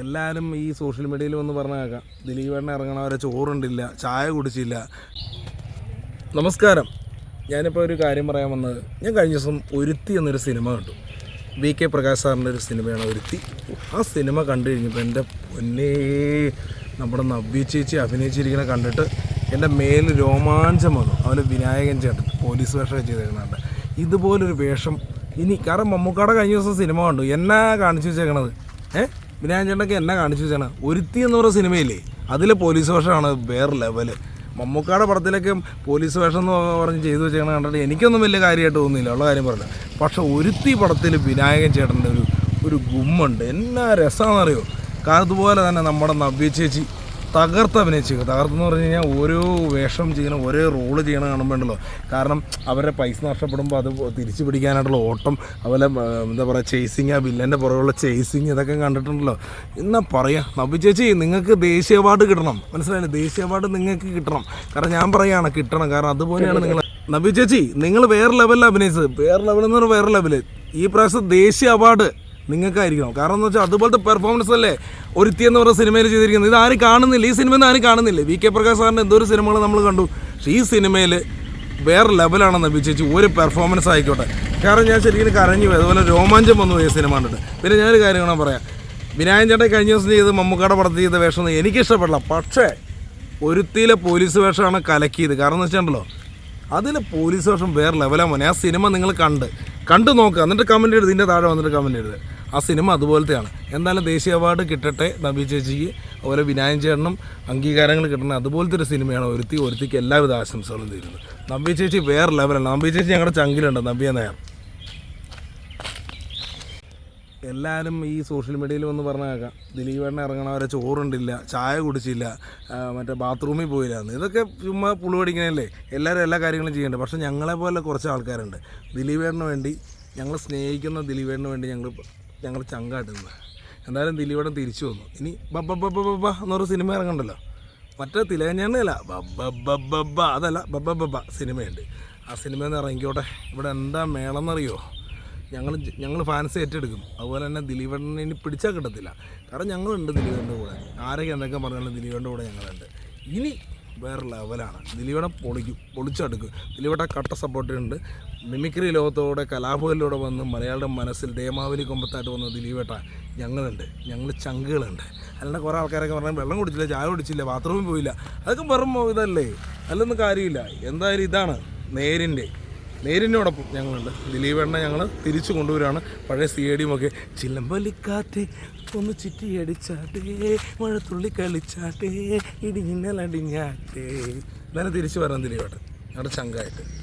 എല്ലാവരും ഈ സോഷ്യൽ മീഡിയയിൽ വന്ന് പറഞ്ഞേക്കാം ദിലീപേണ്ണ ഇറങ്ങണവരെ ചോറുണ്ടില്ല ചായ കുടിച്ചില്ല. നമസ്കാരം. ഞാനിപ്പോൾ ഒരു കാര്യം പറയാൻ വന്നത്. ഞാൻ കഴിഞ്ഞ ദിവസം ഒരുത്തി എന്നൊരു സിനിമ കണ്ടു. വി കെ പ്രകാശ് സാറിന്റെ ഒരു സിനിമയാണ് ഒരുത്തി. ആ സിനിമ കണ്ടു കഴിഞ്ഞപ്പോൾ എന്റെ പൊന്നേ നമ്മുടെ നവ്യ ചേച്ചി അഭിനയിച്ചിരിക്കുന്ന കണ്ടിട്ട് എന്റെ മേൽ രോമാഞ്ചം വന്നു. അവന് വിനായകൻ ചേട്ടൻ പോലീസ് വേഷം ചെയ്തിരിക്കുന്നുണ്ട് ഇതുപോലൊരു വേഷം. ഇനി കാരണം മമ്മൂക്കാടെ കഴിഞ്ഞ ദിവസം സിനിമ കണ്ടു. എന്നാ കാണിച്ചു വെച്ചേക്കണത്? ഏഹ് വിനായകൻ ചേട്ടനൊക്കെ എന്നെ കാണിച്ചു വെച്ചാണ്. ഒരുത്തി എന്ന് പറയുന്ന സിനിമയില്ലേ? അതിൽ പോലീസ് വേഷമാണ് വേറെ ലെവൽ മമ്മൂക്കാടെ പടത്തിലൊക്കെ പോലീസ് വേഷം എന്ന് പറഞ്ഞ് ചെയ്തു വെച്ചാൽ കണ്ടിട്ട് എനിക്കൊന്നും വലിയ കാര്യമായിട്ട് തോന്നുന്നില്ല. ഉള്ള കാര്യം പറഞ്ഞു. പക്ഷെ ഒരുത്തി പടത്തിൽ വിനായകൻ ചേട്ടന്റെ ഒരു ഒരു ഗുമ്മുണ്ട്. എന്നാ രസമാണെന്നറിയോ കാരണം അതുപോലെ തന്നെ നമ്മുടെ നവ്യ ചേച്ചി. തകർത്ത് അഭിനയിച്ചേക്കും. തകർത്തെന്ന് പറഞ്ഞു കഴിഞ്ഞാൽ ഓരോ വേഷം ചെയ്യണം ഓരോ റോൾ ചെയ്യണം കാണുമ്പോണ്ടല്ലോ കാരണം അവരുടെ പൈസ നഷ്ടപ്പെടുമ്പോൾ അത് തിരിച്ചു പിടിക്കാനായിട്ടുള്ള ഓട്ടം അതുപോലെ എന്താ പറയുക ചേസിങ് ആ വില്ലന്റെ പുറകുള്ള ചേസിങ് ഇതൊക്കെ കണ്ടിട്ടുണ്ടല്ലോ. എന്നാ പറയാ നബി ചേച്ചി നിങ്ങൾക്ക് ദേശീയ അവാർഡ് കിട്ടണം. മനസ്സിലായില്ലേ? ദേശീയ അവാർഡ് നിങ്ങൾക്ക് കിട്ടണം. കാരണം ഞാൻ പറയുകയാണ് കിട്ടണം. കാരണം അതുപോലെയാണ് നിങ്ങൾ നബി ചേച്ചി നിങ്ങൾ വേറെ ലെവലിൽ അഭിനയിച്ചത്. വേറെ ലെവലെന്ന് പറഞ്ഞാൽ വേറെ ലെവൽ ഈ പ്രാവശ്യം ദേശീയ അവാർഡ് നിങ്ങൾക്കായിരിക്കണം. കാരണം എന്ന് വെച്ചാൽ അതുപോലത്തെ പെർഫോമൻസ് അല്ലേ ഒരുത്തി എന്ന് പറഞ്ഞ സിനിമയിൽ ചെയ്തിരിക്കുന്നത്. ഇത് ആരും കാണുന്നില്ല. ഈ സിനിമയിൽ ആരും കാണുന്നില്ല. വി കെ പ്രകാശ് സാറിന്റെ എന്തോ ഒരു സിനിമകൾ നമ്മൾ കണ്ടു. പക്ഷേ ഈ സിനിമയിൽ വേറെ ലെവലാണെന്ന് അഭിചേച്ചി ഒരു പെർഫോമൻസ് ആയിക്കോട്ടെ. കാരണം ഞാൻ ശരിക്കും കരഞ്ഞു പോയി. അതുപോലെ രോമാഞ്ചം വന്നു പോയി സിനിമ കണ്ടിട്ട്. പിന്നെ ഞാനൊരു കാര്യം വേണം പറയാം. വിനായകൻ ചേട്ടൻ കഴിഞ്ഞ ദിവസം ചെയ്ത് മമ്മൂക്കാടെ പടത്തിൽ ചെയ്ത വേഷം എനിക്ക് എനിക്കിഷ്ടപ്പെടില്ല. പക്ഷേ ഒരുത്തിയിലെ പോലീസ് വേഷമാണ് കലക്കിയത്. കാരണം എന്ന് വെച്ചിട്ടുണ്ടല്ലോ അതിൽ പോലീസ് വേഷം വേറെ ലെവലാണ് മോനെ. ആ സിനിമ നിങ്ങൾ കണ്ട്. കണ്ടു നോക്കുക എന്നിട്ട് കമന്റ് എഴുതി. ഇതിന്റെ താഴെ വന്നിട്ട് കമന്റ് എഴുതുക ആ സിനിമ അതുപോലത്തെയാണ്. എന്തായാലും ദേശീയ അവാർഡ് കിട്ടട്ടെ നബി ചേച്ചിക്ക് അതുപോലെ വിനായൻ ചേട്ടനും അംഗീകാരങ്ങൾ കിട്ടണം. അതുപോലത്തെ ഒരു സിനിമയാണ് ഒരുത്തി ഒരുത്തിക്ക് എല്ലാവിധ ആശംസകളും തരുന്നത്. നബി ചേച്ചി വേറെ ലെവലാണ് നബി ചേച്ചി ഞങ്ങളുടെ ചങ്കിലുണ്ട് നബിയ നേർ എല്ലാവരും ഈ സോഷ്യൽ മീഡിയയിൽ വന്ന് പറഞ്ഞേക്കാം ദിലീപേണ്ണ ഇറങ്ങണവരെ ചോറുണ്ടില്ല ചായ കുടിച്ചില്ല മറ്റേ ബാത്റൂമിൽ പോയില്ല ഇതൊക്കെ ചുമ്മാ പുളു പഠിക്കണല്ലേ എല്ലാവരും എല്ലാ കാര്യങ്ങളും ചെയ്യുന്നുണ്ട്. പക്ഷേ ഞങ്ങളെ പോലെ കുറച്ച് ആൾക്കാരുണ്ട്. ദിലീപേണ്ണന് വേണ്ടി ഞങ്ങൾ സ്നേഹിക്കുന്ന ദിലീപേണ്ണന് വേണ്ടി ഞങ്ങൾ ഞങ്ങൾ ചങ്കാട്ടുന്നത് എന്തായാലും ദിലീപടം തിരിച്ചു വന്നു. ഇനി ബബ്ബ ബബ്ബ ബബ്ബ എന്നൊരു സിനിമ ഇറങ്ങണ്ടല്ലോ. മറ്റേ തിലകഞ്ഞല്ല ബബ്ബ ബബ്ബ അതല്ല ബബ്ബ ബബ്ബ സിനിമയുണ്ട്. ആ സിനിമയിൽ നിന്ന് ഇറങ്ങിക്കോട്ടെ. ഇവിടെ എന്താ മേളെന്നറിയോ? ഞങ്ങൾ ഞങ്ങൾ ഫാൻസ് ഏറ്റെടുക്കും. അതുപോലെ തന്നെ ദിലീപേട്ടനെ ഇനി പിടിച്ചാൽ കിട്ടത്തില്ല. കാരണം ഞങ്ങളുണ്ട് ദിലീപന്റെ കൂടെ. ആരൊക്കെ എന്തൊക്കെ പറഞ്ഞാലും ദിലീപന്റെ കൂടെ ഞങ്ങളുണ്ട്. ഇനി വേറെ ലെവലാണ് ദിലീപേട്ടൻ പൊളിക്കും പൊളിച്ചെടുക്കും. ദിലീപേട്ട കട്ട സപ്പോർട്ടുണ്ട് മിമിക്രി ലോകത്തോടെ കലാഭവനിലൂടെ വന്ന് മലയാളിയുടെ മനസ്സിൽ ദേമാവലി കൊമ്പത്തായിട്ട് വന്ന ദിലീപേട്ട ഞങ്ങളുണ്ട്. ഞങ്ങൾ ചങ്കുകളുണ്ട്. അല്ലാണ്ട് കുറേ ആൾക്കാരൊക്കെ പറഞ്ഞാൽ വെള്ളം കുടിച്ചില്ല ചായ കുടിച്ചില്ല ബാത്റൂമിൽ പോയില്ല. അതൊക്കെ വെറും ഇതല്ലേ? അല്ലൊന്നും കാര്യമില്ല. എന്തായാലും ഇതാണ് നേരിന്റെ നേരിനോടൊപ്പം ഞങ്ങളുണ്ട്. ദിലീപേണ്ണ ഞങ്ങൾ തിരിച്ചു കൊണ്ടുവരികയാണ് പഴയ സ്റ്റേഡിയമൊക്കെ ചിലമ്പലിക്കാറ്റ് ഒന്ന് ചിറ്റി അടിച്ചാട്ടേ മഴത്തുള്ളി കളിച്ചാട്ടേ ഇടിഞ്ഞിന്നലടിഞ്ഞാട്ടേ ഇന്നലെ തിരിച്ചു വരാൻ ദിലീപേട്ടൻ ഞങ്ങളുടെ ചങ്കായിട്ട്.